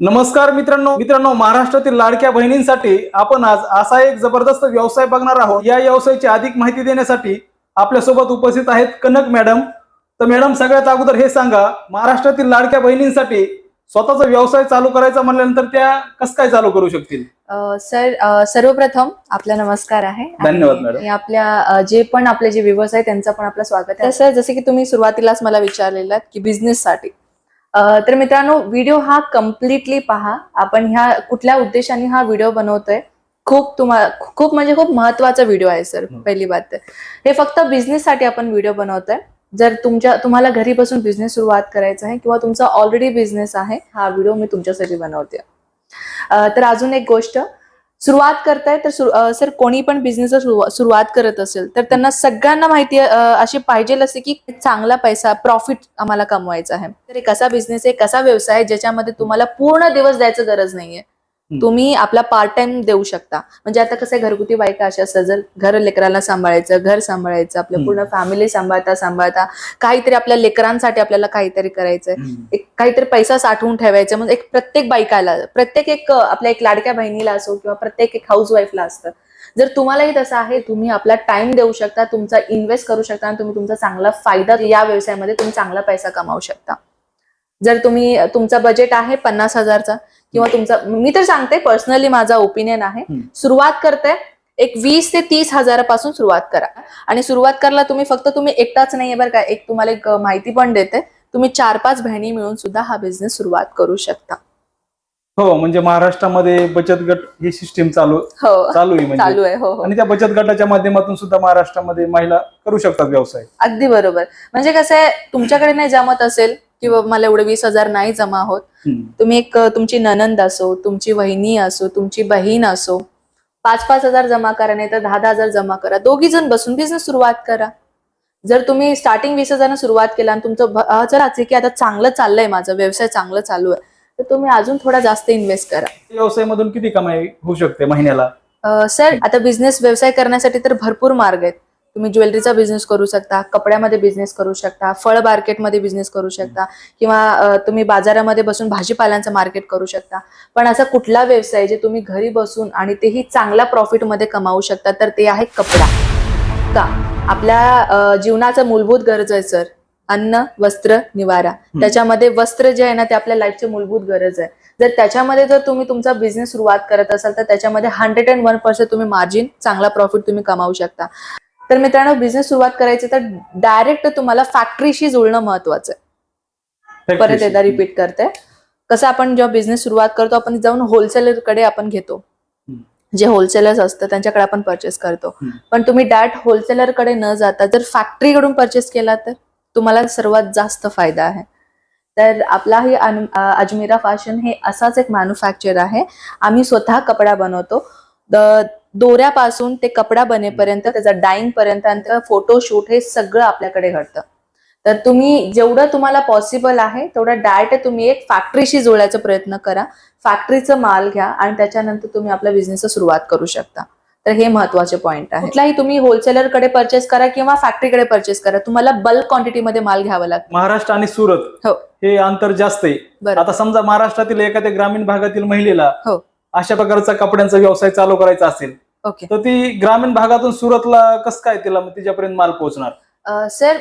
नमस्कार मित्रांनो. मित्रांनो महाराष्ट्रातील लाडक्या बहिणींसाठी आपण आज असा एक जबरदस्त व्यवसाय बघणार आहोत. या व्यवसायाची अधिक माहिती देण्यासाठी आपल्यासोबत उपस्थित आहेत कनक मॅडम. तर मॅडम सगळ्यात अगोदर हे सांगा महाराष्ट्रातील लाडक्या बहिणींसाठी स्वतःचा व्यवसाय चालू करायचा म्हणल्यानंतर त्या कसं काय चालू करू शकतील? सर सर्वप्रथम आपला नमस्कार आहे. धन्यवाद, मॅडम. आपल्या जे पण आपले जे आहेत त्यांचं पण आपलं स्वागत आहे. सर जसे की तुम्ही सुरुवातीलाच मला विचारलेलं की बिझनेससाठी तर मित्रांनो व्हिडिओ हा कम्प्लिटली पहा. आपण ह्या कुठल्या उद्देशाने हा व्हिडिओ बनवतोय खूप तुम्हाला खूप म्हणजे खूप महत्त्वाचा व्हिडिओ आहे सर हं. पहिली बात तर. हे फक्त बिझनेससाठी आपण व्हिडिओ बनवतोय. जर तुमच्या तुम्हाला घरी बसून बिझनेस सुरुवात करायचा आहे किंवा तुमचा ऑलरेडी बिझनेस आहे हा व्हिडिओ मी तुमच्यासाठी बनवते. तर अजून एक गोष्ट. सुरुवात करताय तर सर कोणी पण बिझनेस सुरुवात करत असेल तर त्यांना सगळ्यांना माहिती अशी पाहिजे असते की चांगला पैसा प्रॉफिट आम्हाला कमवायचा आहे. तर एक असा बिझनेस आहे कसा व्यवसाय ज्याच्यामध्ये तुम्हाला पूर्ण दिवस द्यायचं गरज नाहीये. तुम्ही आपला पार्ट टाइम देऊ शकता. म्हणजे आता कसं घरगुती बायका अशा असतात जर घर लेकराला सांभाळायचं घर सांभाळायचं आपलं हम्म. पूर्ण फॅमिली सांभाळता सांभाळता काहीतरी आपल्या लेकरांसाठी आपल्याला काहीतरी करायचंय. एक काहीतरी पैसा साठवून ठेवायचा. म्हणजे एक प्रत्येक बायकाला प्रत्येक एक आपल्या एक लाडक्या बहिणीला असो किंवा प्रत्येक एक हाऊस वाईफला असतं. जर तुम्हालाही तसं आहे तुम्ही आपला टाइम देऊ शकता तुमचा इन्व्हेस्ट करू शकता आणि तुम्ही तुमचा चांगला फायदा या व्यवसायामध्ये तुम्ही चांगला पैसा कमावू शकता. जर तुम्ही तुमचा बजेट आहे पन्नास हजारचा किंवा तुमचा मी तर सांगते पर्सनली माझा ओपिनियन आहे. सुरुवात करते एक वीस ते तीस हजारापासून सुरुवात करा. आणि सुरुवात करायला तुम्ही फक्त तुम्ही एकटाच नाहीये बरं का एक तुम्हाला एक माहिती पण देते. तुम्ही चार पाच बहिणी मिळून सुद्धा हा बिझनेस सुरुवात करू शकता. हो म्हणजे महाराष्ट्रामध्ये बचत गट ही सिस्टीम चालू हो चालू आहे म्हणजे. चालू आहे हो हो. आणि त्या बचत गटाच्या माध्यमातून सुद्धा महाराष्ट्रामध्ये महिला करू शकतात व्यवसाय. अगदी बरोबर. म्हणजे कसं आहे तुमच्याकडे नाही जमत असेल किंवा मला एवढे वीस हजार नाही जमा होत. तुम्ही एक तुमची ननंद असो तुमची वहिनी असो तुमची बहीण असो पाच पाच हजार जमा करा नाही तर दहा दहा हजार जमा करा. दोघी जण बसून बिझनेस सुरुवात करा. जर तुम्ही स्टार्टिंग वीस हजारानं सुरुवात केला आणि तुमचं जर आहे की आता चांगलं चाललंय माझं व्यवसाय चांगलं चालू आहे तर तुम्ही अजून थोडा जास्त इन्व्हेस्ट करा. व्यवसायामधून किती कमाई होऊ शकते महिन्याला? सर आता बिझनेस व्यवसाय करण्यासाठी तर भरपूर मार्ग आहेत. तुम्ही ज्वेलरीचा बिझनेस करू शकता कपड्यामध्ये बिझनेस करू शकता फळ मार्केटमध्ये बिझनेस करू शकता किंवा तुम्ही बाजारामध्ये बसून भाजीपाल्यांचं मार्केट करू शकता. पण असा कुठला व्यवसाय जे तुम्ही घरी बसून आणि तेही चांगल्या प्रॉफिटमध्ये कमावू शकता तर ते आहे कपडा. का? आपल्या जीवनाचं मूलभूत गरज आहे सर. अन्न वस्त्र निवारा. त्याच्यामध्ये वस्त्र जे आहे ना ते आपल्या लाईफची मूलभूत गरज आहे. जर त्याच्यामध्ये जर तुम्ही तुमचा बिझनेस सुरुवात करत असाल तर त्याच्यामध्ये हंड्रेड अँड वन पर्सेंट तुम्ही मार्जिन चांगला प्रॉफिट तुम्ही कमावू शकता. तर मित्रांनो बिझनेस सुरुवात करायची तर डायरेक्ट तुम्हाला फॅक्टरीशी जुळणं महत्वाचं आहे. परत एकदा रिपीट करते. कसं आपण जेव्हा बिझनेस सुरुवात करतो आपण जाऊन होलसेलरकडे आपण घेतो. जे होलसेलर्स असतं त्यांच्याकडे आपण परचेस करतो. पण तुम्ही डायरेक्ट होलसेलरकडे न जाता जर फॅक्टरीकडून परचेस केला तर तुम्हाला सर्वात जास्त फायदा आहे. तर आपला हे अजमेरा फॅशन हे असाच एक मॅन्युफॅक्चर आहे. आम्ही स्वतः कपडा बनवतो. द- दोऱ्यापासून ते कपडा बनेपर्यंत त्याचा डाईंग पर्यंत फोटोशूट हे सगळं आपल्याकडे घडतं. तर तुम्ही जेवढं तुम्हाला पॉसिबल आहे तेवढं डायरेक्ट तुम्ही एक फॅक्टरीशी जोडायचा प्रयत्न करा. फॅक्टरीचं माल घ्या आणि त्याच्यानंतर तुम्ही आपल्या बिझनेसला सुरुवात करू शकता. तर हे महत्त्वाचे पॉईंट आहे. कुठलाही तुम्ही होलसेलरकडे परचेस करा किंवा फॅक्टरीकडे परचेस करा तुम्हाला बल्क क्वांटिटीमध्ये माल घ्यावा लागतो. महाराष्ट्र आणि सुरत हो. हे अंतर जास्त आहे. बरं आता समजा महाराष्ट्रातील एखाद्या ग्रामीण भागातील महिलेला हो. अशा प्रकारचा कपड्यांचा व्यवसाय चालू करायचा असेल ओके. तर ती ग्रामीण भागातून सुरतला कसं काय तिला तिच्यापर्यंत माल पोहोचणार? अ, सर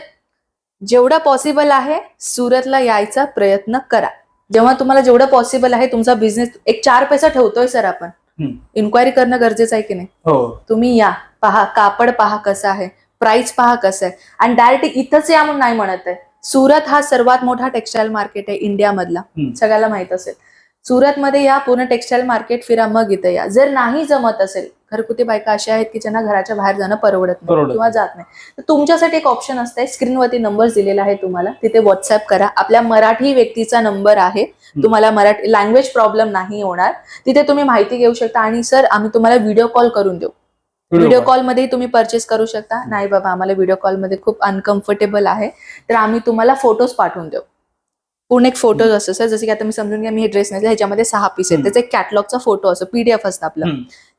जेवढं पॉसिबल आहे सुरतला यायचा प्रयत्न करा. जेव्हा तुम्हाला जेवढं पॉसिबल आहे तुमचा बिझनेस एक चार पैसा ठेवतोय सर आपण. हम्म. इन्क्वायरी करणं गरजेचं आहे की नाही? हो. तुम्ही या पहा कापड पहा कसं आहे प्राइस पहा कसं आहे. आणि डायरेक्ट इथंच या म्हणून नाही म्हणत आहे. सुरत हा सर्वात मोठा टेक्सटाईल मार्केट आहे इंडियामधला. हम्म. सगळ्याला माहीत असेल. सुरतमध्ये या पूर्ण टेक्सटाईल मार्केट फिरा मग इथे या. जर नाही जमत असेल घरगुती बायका अशा आहेत की ज्यांना घराच्या बाहेर जाणं परवडत नाही किंवा जात नाही. तर तुमच्यासाठी एक ऑप्शन असते स्क्रीनवरती नंबर दिलेला आहे तुम्हाला. तिथे व्हॉट्सअप करा. आपल्या मराठी व्यक्तीचा नंबर आहे. तुम्हाला मराठी लँग्वेज प्रॉब्लेम नाही होणार. तिथे तुम्ही माहिती घेऊ शकता आणि सर आम्ही तुम्हाला व्हिडिओ कॉल करून देऊ. व्हिडिओ कॉलमध्ये तुम्ही परचेस करू शकता. नाही बाबा आम्हाला व्हिडिओ कॉलमध्ये खूप अनकम्फर्टेबल आहे. तर आम्ही तुम्हाला फोटोज पाठवून देऊ. पूर्ण एक फोटोज असतो सर जसे की आता मी समजून घ्या मी हे ड्रेस नाही ह्याच्यामध्ये सहा पीस आहेत. त्याचा एक कॅटलॉगचा फोटो असतो पीडीएफ असतं आपलं.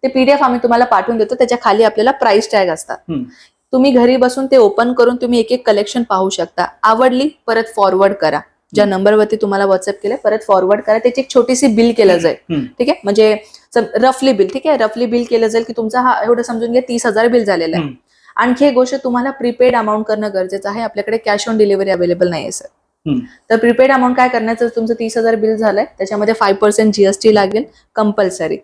ते पीडीएफ आम्ही तुम्हाला पाठवून देतो. त्याच्याखाली आपल्याला प्राइस टॅग असतात. तुम्ही घरी बसून ते ओपन करून तुम्ही एक एक कलेक्शन पाहू शकता. आवडली परत फॉरवर्ड करा. ज्या नंबरवरती तुम्हाला व्हॉट्सअप केलं परत फॉरवर्ड करा. त्याची एक छोटीशी बिल केलं जाईल. ठीक आहे? म्हणजे रफली बिल ठीक आहे? रफली बिल केलं जाईल की तुमचा हा एवढं समजून घ्या तीस हजार बिल झालेलं आहे. आणखी एक गोष्ट तुम्हाला प्रीपेड अमाऊंट करणं गरजेचं आहे. आपल्याकडे कॅश ऑन डिलिव्हरी अवेलेबल नाही आहे सर. तर प्रीपेड अमाऊंट काय करण्याचं तुमचं तीस हजार बिल झालंय त्याच्यामध्ये फाईव्ह पर्सेंट जीएसटी लागेल कंपल्सरी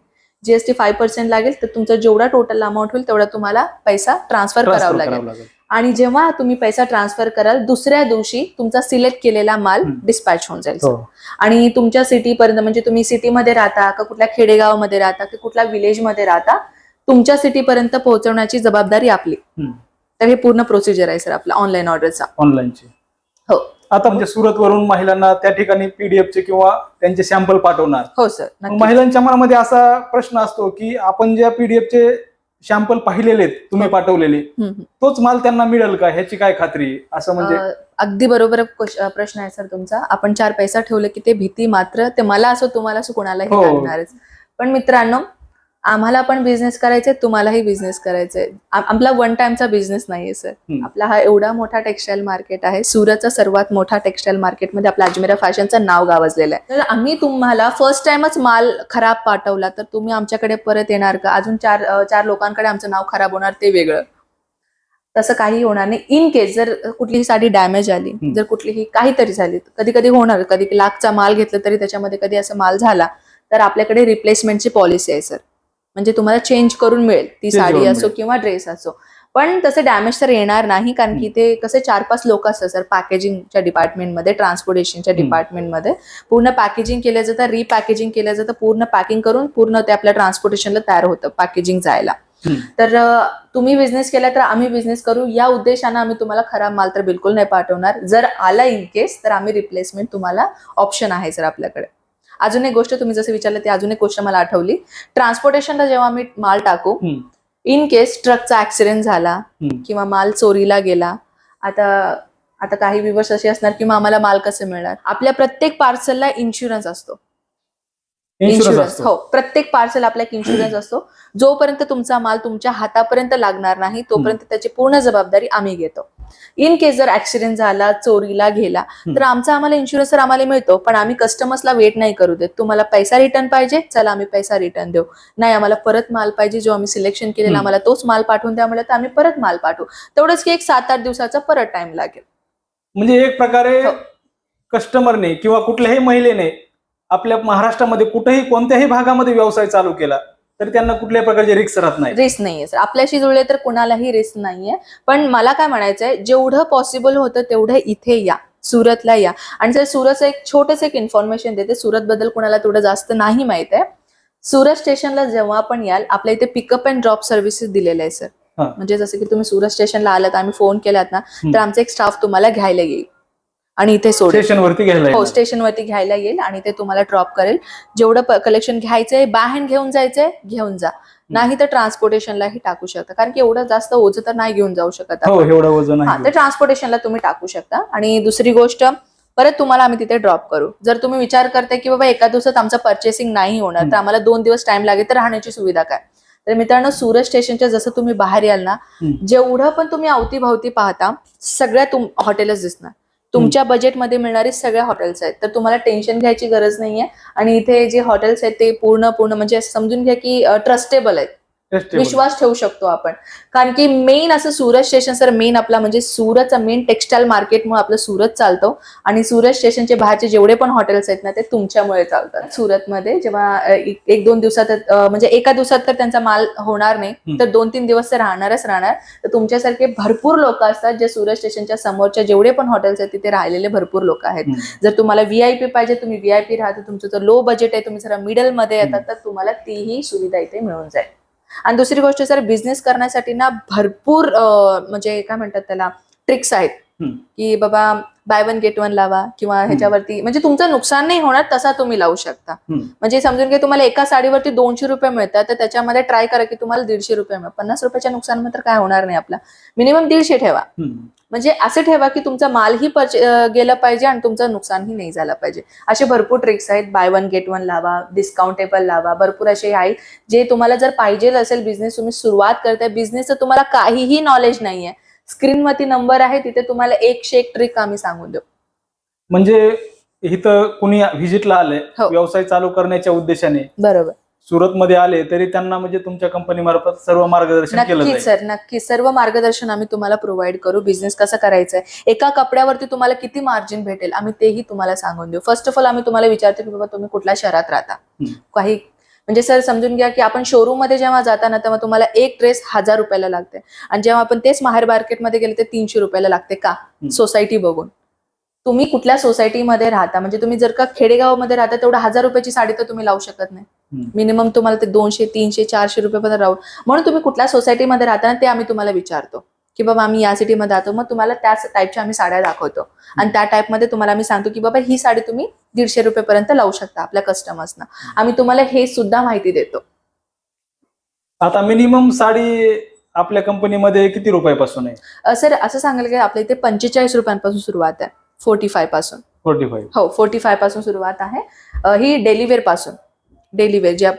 जीएसटी फाईव्ह पर्सेंट लागेल तर तुमचा जेवढा टोटल अमाऊंट होईल तेवढा तुम्हाला पैसा ट्रान्सफर करावा लागेल. आणि जेव्हा तुम्ही पैसा ट्रान्सफर कराल दुसऱ्या दिवशी तुमचा सिलेक्ट केलेला माल. डिस्पॅच होऊन जाईल. हो. आणि तुमच्या सिटीपर्यंत म्हणजे तुम्ही सिटीमध्ये राहता का कुठल्या खेडेगावामध्ये राहता की कुठल्या विलेजमध्ये राहता तुमच्या सिटीपर्यंत पोहोचवण्याची जबाबदारी आपली. तर हे पूर्ण प्रोसिजर आहे सर आपला ऑनलाईन ऑर्डरचा ऑनलाईनची हो. आता म्हणजे सुरत वरून महिलांना त्या ठिकाणी पीडीएफ चे किंवा त्यांचे सॅम्पल पाठवणार. हो सर. महिलांच्या मनामध्ये असा प्रश्न असतो की आपण ज्या पीडीएफ चे सॅम्पल पाहिलेले तुम्ही पाठवलेले हम्म, हम्म. तोच माल त्यांना मिळेल का? ह्याची काय खात्री? असं म्हणजे अगदी बरोबर प्रश्न आहे सर तुमचा. आपण चार पैसा ठेवले की ते भीती मात्र ते मला असो तुम्हाला असो कोणालाही हो. लागणारच. पण मित्रांनो आम्हाला पण बिझनेस करायचे तुम्हालाही बिझनेस करायचे आपला वन टाइमचा बिझनेस नाहीये सर. आपला हा एवढा मोठा टेक्स्टाईल मार्केट आहे. सुरतचा सर्वात मोठा टेक्स्टाईल मार्केटमध्ये आपल्या अजमेरा फॅशनचं नाव गावजलेलं आहे. तर आम्ही तुम्हाला फर्स्ट टाइमच माल खराब पाठवला तर तुम्ही आमच्याकडे परत येणार का? अजून चार चार लोकांकडे आमचं नाव खराब होणार ते वेगळं. तसं काही होणार नाही. इन केस जर कुठलीही साडी डॅमेज आली. जर कुठलीही काहीतरी झाली कधी कधी होणार कधी लाखचा माल घेतला तरी त्याच्यामध्ये कधी असं माल झाला तर आपल्याकडे रिप्लेसमेंटची पॉलिसी आहे सर म्हणजे तुम्हाला चेंज करून मिळेल. ती साडी असो. किंवा ड्रेस असो. पण तसे डॅमेज तर येणार नाही कारण की ते कसे चार पाच लोक असतात सर पॅकेजिंगच्या डिपार्टमेंटमध्ये ट्रान्सपोर्टेशनच्या. डिपार्टमेंटमध्ये पूर्ण पॅकेजिंग केलं जातं रिपॅकेजिंग केलं जातं पूर्ण पॅकिंग करून पूर्ण ते आपल्या ट्रान्सपोर्टेशनला तयार होतं पॅकेजिंग जायला. तर तुम्ही बिझनेस केला तर आम्ही बिझनेस करू. या उद्देशानं आम्ही तुम्हाला खराब माल तर बिलकुल नाही पाठवणार. जर आला इन केस तर आम्ही रिप्लेसमेंट तुम्हाला ऑप्शन आहे सर आपल्याकडे. अजून एक गोष्ट तुम्ही जसं विचारलं ती अजून एक गोष्ट मला आठवली ट्रान्सपोर्टेशनला जेव्हा आम्ही माल टाकू. इन केस ट्रकचा ऍक्सिडेंट झाला. किंवा माल चोरीला गेला आता आता काही विवर्स असे असणार की मग आम्हाला माल कसे मिळणार आपल्या प्रत्येक पार्सलला इन्शुरन्स असतो इन्शुरन्स हो. प्रत्येक पार्सल आपला एक इन्शुरन्स असतो. जोपर्यंत तुमचा माल तुमच्या हातापर्यंत लागणार नाही तोपर्यंत त्याची पूर्ण जबाबदारी आम्ही घेतो. इन केस जर ऍक्सिडेंट झाला चोरीला गेला तर आमचा आम्हाला इन्शुरन्स तर आम्हाला मिळतो पण आम्ही कस्टमर्सला वेट नाही करू देत. तुम्हाला पैसा रिटर्न पाहिजे चला आम्ही पैसा रिटर्न देऊ. नाही आम्हाला परत माल पाहिजे जो आम्ही सिलेक्शन केलेला. आम्हाला तोच माल पाठवून द्या म्हणलं तर आम्ही परत माल पाठवू. तेवढंच की एक सात आठ दिवसाचा परत टाइम लागेल. म्हणजे एक प्रकारे हो. कस्टमरने किंवा कुठल्याही महिलेने आपल्या महाराष्ट्रामध्ये कुठेही कोणत्याही भागामध्ये व्यवसाय चालू केला तर त्यांना कुठल्याही प्रकारचे रिक्स राहत नाही. रिस्क नाहीये सर आपल्याशी जुळले तर कुणालाही रिस्क नाहीये. पण मला काय म्हणायचंय जेवढं पॉसिबल होतं तेवढं इथे या सुरतला या. आणि जर सुरतचं एक छोटस एक इन्फॉर्मेशन देते. सुरत बद्दल कुणाला तेवढं जास्त नाही माहीत आहे. सुरत स्टेशनला जेव्हा पण याल आपल्या इथे पिकअप अँड ड्रॉप सर्व्हिसेस दिलेले आहे सर. म्हणजे जसं की तुम्ही सुरत स्टेशनला आलात आम्ही फोन केलात ना तर आमचा एक स्टाफ तुम्हाला घ्यायला येईल. आणि इथे स्टेशनवरती घ्यायला हो. स्टेशनवरती घ्यायला येईल आणि ते तुम्हाला ड्रॉप करेल. जेवढं कलेक्शन घ्यायचंय बाहेर घेऊन जायचंय घेऊन जा. नाही तर ट्रान्सपोर्टेशनलाही टाकू शकता. कारण की एवढं जास्त ओझं तर नाही घेऊन जाऊ शकत हो तर ट्रान्सपोर्टेशनला तुम्ही टाकू शकता. आणि दुसरी गोष्ट परत तुम्हाला आम्ही तिथे ड्रॉप करू. जर तुम्ही विचार करताय की बाबा एका दिवसात आमचं पर्चेसिंग नाही होणार तर. आम्हाला दोन दिवस टाइम लागेल तर राहण्याची सुविधा काय? तर मित्रांनो सुरत स्टेशनच्या जसं तुम्ही बाहेर याल ना. जेवढं पण तुम्ही अवतीभवती पाहता सगळ्या तुम हॉटेलच दिसणार. तुमच्या बजेटमध्ये मिळणारे सगळ्या हॉटेल्स आहेत. तर तुम्हाला टेन्शन घ्यायची गरज नाहीये. आणि इथे जे हॉटेल्स आहेत ते पूर्ण पूर्ण म्हणजे असं समजून घ्या की ट्रस्टेबल आहेत. विश्वास ठेवू शकतो आपण. कारण की मेन असं सुरत स्टेशन सर मेन आपला म्हणजे सुरतचा मेन टेक्स्टाईल मार्केटमुळे आपलं सुरत चालतो. आणि सुरत स्टेशनचे बाहेरचे जेवढे पण हॉटेल्स आहेत ना ते तुमच्यामुळे चालतात. सुरतमध्ये जेव्हा एक दोन दिवसात म्हणजे एका दिवसात तर त्यांचा माल होणार नाही. तर दोन तीन दिवस तर राहणारच राहणार. तर तुमच्यासारखे भरपूर लोक असतात जे सुरत स्टेशनच्या समोरच्या जेवढे पण हॉटेल्स आहेत तिथे राहिलेले भरपूर लोक आहेत. जर तुम्हाला व्हीआयपी पाहिजे तुम्ही व्हीआयपी राहता तुमचं जर लो बजेट आहे तुम्ही जरा मिडलमध्ये येतात तर तुम्हाला तीही सुविधा इथे मिळून जाईल. आणि दुसरी गोष्ट सर बिझनेस करण्यासाठी ना भरपूर म्हणजे काय म्हणतात त्याला ट्रिक्स आहेत. की बाबा बाय वन गेट वन लावा किंवा ह्याच्यावरती म्हणजे तुमचं नुकसान नाही होणार तसा तुम्ही लावू शकता. म्हणजे समजून घ्या तुम्हाला एका साडीवरती दोनशे रुपये मिळतात तर त्याच्यामध्ये ट्राय करा की तुम्हाला दीडशे रुपये मिळतात. पन्नास रुपयाच्या नुकसान तर काय होणार नाही आपला. मिनिमम दीडशे ठेवा. म्हणजे असं ठेवा की तुमचा मालही गेला पाहिजे आणि तुमचं नुकसानही नाही झालं पाहिजे. असे भरपूर ट्रिक्स आहेत. बाय वन गेट वन लावा डिस्काउंटेबल लावा. भरपूर असे आहेत जे तुम्हाला जर पाहिजे असेल बिझनेस तुम्ही सुरुवात करताय. बिझनेसचं तुम्हाला काहीही नॉलेज नाहीये. स्क्रीनवरती नंबर आहे तिथे तुम्हाला एकशे एक ट्रिक आम्ही सांगून देऊ. म्हणजे इथं कुणी व्हिजिटला आले हो. व्यवसाय चालू करण्याच्या उद्देशाने बरोबर. सुरतमध्ये आले तरी त्यांना म्हणजे तुमच्या कंपनी मार्फत सर्व मार्गदर्शन केलं जाईल. सर. नक्कीच. सर्व मार्गदर्शन आम्ही तुम्हाला प्रोव्हाइड करू. बिझनेस कसा करायचा आहे एका कपड्यावरती तुम्हाला किती मार्जिन भेटेल? आम्ही तेही तुम्हाला सांगून देऊ. फर्स्ट ऑफ ऑल आम्ही तुम्हाला विचारतो की बाबा तुम्ही कुठल्या शहरात राहता? हम्म. काही म्हणजे सर समजून घ्या की आपण शोरूममध्ये जेव्हा जाता ना तेव्हा तुम्हाला एक ड्रेस हजार रुपयाला लागते. आणि जेव्हा आपण तेच माहेर मार्केटमध्ये गेले तर तीनशे रुपयाला लागते का? सोसायटी बघून. तुम्ही कुठल्या सोसायटीमध्ये राहता? म्हणजे तुम्ही जर का खेडेगावामध्ये राहता तेवढं हजार रुपयाची साडी तर तुम्ही लावू शकत नाही. मिनिमम तुम्हाला ते दोनशे तीनशे चारशे रुपये पर्यंत राहू. म्हणून तुम्ही कुठल्या सोसायटीमध्ये राहता ना ते आम्ही तुम्हाला विचारतो. की बाबा आम्ही या सिटीमध्ये राहतो मग तुम्हाला त्याच टाईपच्या आम्ही साड्या दाखवतो. आणि त्या टाईपमध्ये तुम्हाला आम्ही सांगतो की बाबा ही साडी तुम्ही दीडशे रुपयेपर्यंत लावू शकता आपल्या कस्टमर्सना आम्ही तुम्हाला हे सुद्धा माहिती देतो. आता मिनिमम साडी आपल्या कंपनीमध्ये किती रुपयापासून आहे? सर असं सांगायला की आपल्या इथे पंचेचाळीस रुपयांपासून सुरुवात आहे. फोर्टी फायपासून. फोर्टी फाईव्ह हो फोर्टी फायपासून सुरुवात आहे. ही डेलीवेअरपासून. डेलीवेअर जे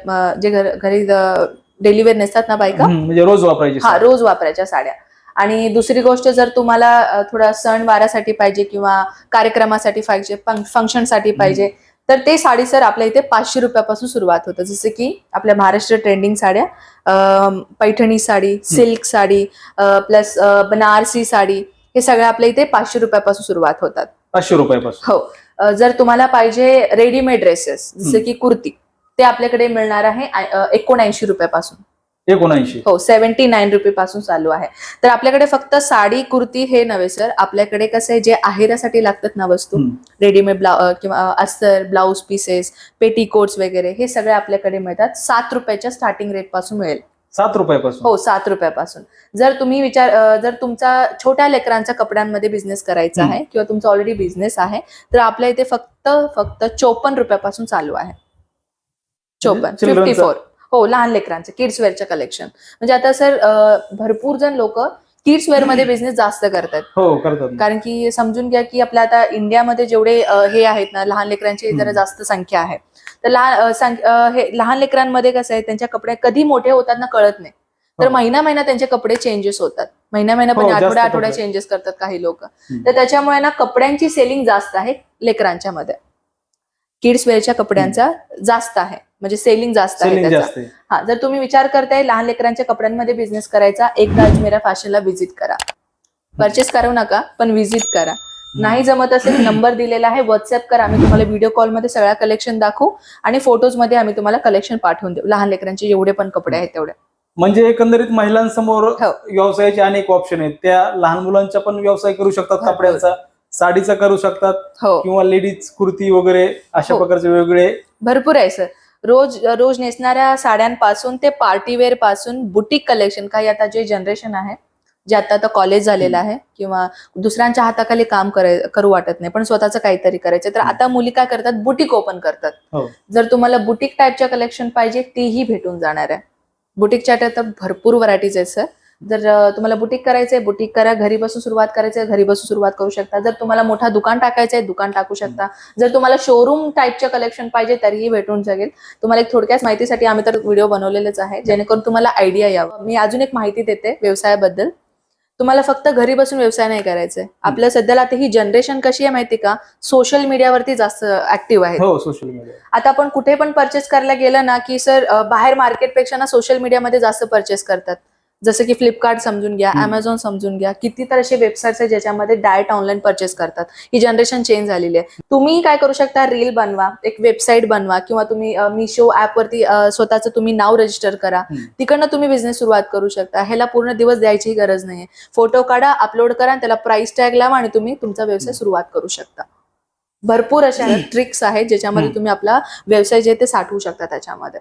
जे घर- डेलीवेअर नेसतात ना बायका म्हणजे रोज वापरायची हा. रोज वापरायच्या साड्या. आणि दुसरी गोष्ट जर तुम्हाला थोडा सण वारासाठी पाहिजे किंवा कार्यक्रमासाठी पाहिजे फंक्शनसाठी पाहिजे तर ते साडी सर आपल्या इथे पाचशे रुपयापासून सुरुवात होतं. जसं की आपल्या महाराष्ट्र ट्रेंडिंग साड्या पैठणी साडी सिल्क साडी प्लस बनारसी साडी हे सगळ्या आपल्या इथे पाचशे रुपयापासून सुरुवात होतात. पाचशे रुपयापासून. हो. जर तुम्हाला पाहिजे रेडीमेड ड्रेसेस जसे की कुर्ती ते आपल्याकडे मिळणार आहे एकोणऐंशी रुपयापासून. एकोणऐंशी. हो सेव्हन्टी नाईन रुपये पासून चालू आहे. तर आपल्याकडे फक्त साडी कुर्ती हे नव्हे सर आपल्याकडे कसं आहे जे आहेरासाठी लागतात ना वस्तू. रेडीमेड ब्लाउ अ, किंवा अस्तर ब्लाऊज पीसेस पेटीकोट्स वगैरे हे सगळे आपल्याकडे मिळतात. सात रुपयाच्या स्टार्टिंग रेटपासून मिळेल. सात रुपयापासून? हो सात रुपयापासून. जर तुम्ही विचार जर तुमचा छोट्या लेकरांच्या कपड्यांमध्ये बिझनेस करायचा. आहे किंवा तुमचा ऑलरेडी बिझनेस आहे तर आपल्या इथे फक्त फक्त चोपन्न रुपयापासून चालू आहे. चोपन्न म्हणजे फिफ्टी children's- फोर हो लहान लेकरांचे किड्स वेअरचे कलेक्शन म्हणजे आता सर भरपूर जण लोक किड्स वेअरमध्ये बिझनेस जास्त करतात हो करतात. कारण की समजून घ्या की आपल्या आता इंडियामध्ये जेवढे हे आहेत ना लहान लेकरांची जरा. जास्त संख्या आहे तर लहान हे लहान लेकरांमध्ये कसं आहे त्यांच्या कपडे कधी मोठे होतात ना कळत नाही तर हो. महिना महिना त्यांचे कपडे चेंजेस होतात महिना महिना पण आठवड्या आठवड्या. चेंजेस करतात काही लोक. तर त्याच्यामुळे ना कपड्यांची सेलिंग जास्त आहे लेकरांच्या मध्ये किड्स वेअरच्या कपड्यांचा जास्त आहे. म्हणजे सेलिंग जास्त आहे त्याचा. हा जर तुम्ही विचार करताय लहान लेकरांच्या कपड्यांमध्ये बिझनेस करायचा एकदा अजमेरा फॅशनला व्हिजिट करा. परचेस करू नका पण व्हिजिट करा. नाही जमत असेल नंबर दिलेला आहे व्हॉट्सअप करा. आम्ही तुम्हाला व्हिडिओ कॉलमध्ये सगळ्या कलेक्शन दाखवू आणि फोटोजमध्ये आम्ही तुम्हाला कलेक्शन पाठवून देऊ. लहान लेकरांचे जेवढे पण कपडे आहेत तेवढे. म्हणजे एकंदरीत महिलांसमोर हो. व्यवसायाचे अनेक ऑप्शन आहेत. त्या लहान मुलांचा पण व्यवसाय करू शकतात. कपड्यांचा. साडीचा करू शकतात हो. किंवा लेडीज कुर्ती वगैरे अशा हो. प्रकारचे वेगवेगळे भरपूर आहे सर रोज रोज नेसणाऱ्या साड्यांपासून ते पार्टीवेअरपासून बुटीक कलेक्शन काही आता जे जनरेशन आहे जे आता आता कॉलेज झालेलं आहे किंवा दुसऱ्यांच्या हाताखाली काम कराय करू वाटत नाही पण स्वतःचं काहीतरी करायचं. तर आता मुली काय करतात? बुटीक ओपन करतात. हो. जर तुम्हाला बुटीक टाईपच्या कलेक्शन पाहिजे तेही भेटून जाणार आहे. बुटीकच्या तर भरपूर व्हरायटीज आहेत सर जर तुम्हाला बुटीक करायचंय बुटीक करा. घरी बसून सुरुवात करायचंय घरी बसून सुरुवात करू शकता. जर तुम्हाला मोठा दुकान टाकायचंय दुकान टाकू शकता. जर तुम्हाला शोरूम टाईपच्या कलेक्शन पाहिजे तरीही भेटून जाईल. तुम्हाला एक थोडक्यात माहितीसाठी आम्ही तर व्हिडिओ बनवलेलेच आहे. जेणेकरून तुम्हाला आयडिया यावं. मी अजून एक माहिती देते व्यवसायाबद्दल. तुम्हाला फक्त घरी बसून व्यवसाय नाही करायचंय. आपल्या सध्याला आता ही जनरेशन कशी आहे माहिती का? सोशल मीडियावरती जास्त ऍक्टिव्ह आहे हो सोशल मीडिया आता आपण कुठे पण परचेस करायला गेलं ना की सर बाहेर मार्केटपेक्षा ना सोशल मीडियामध्ये जास्त परचेस करतात. जसं की फ्लिपकार्ट समजून घ्या. अमेझॉन समजून घ्या किती तर असे वेबसाईट्स आहेत ज्याच्यामध्ये डायरेक्ट ऑनलाईन परचेस करतात. ही जनरेशन चेंज झालेली आहे. तुम्ही काय करू शकता? रील बनवा एक वेबसाईट बनवा किंवा तुम्ही मिशो ऍपवरती स्वतःचं तुम्ही नाव रजिस्टर करा. तिकडनं तुम्ही बिझनेस सुरुवात करू शकता. ह्याला पूर्ण दिवस द्यायची गरज नाहीये. फोटो काढा अपलोड करा आणि त्याला प्राइस टॅग लावा आणि तुम्ही तुमचा व्यवसाय सुरुवात करू शकता. भरपूर अशा ट्रिक्स आहेत ज्याच्यामध्ये. तुम्ही आपला व्यवसाय जे आहे ते साठवू शकता त्याच्यामध्ये.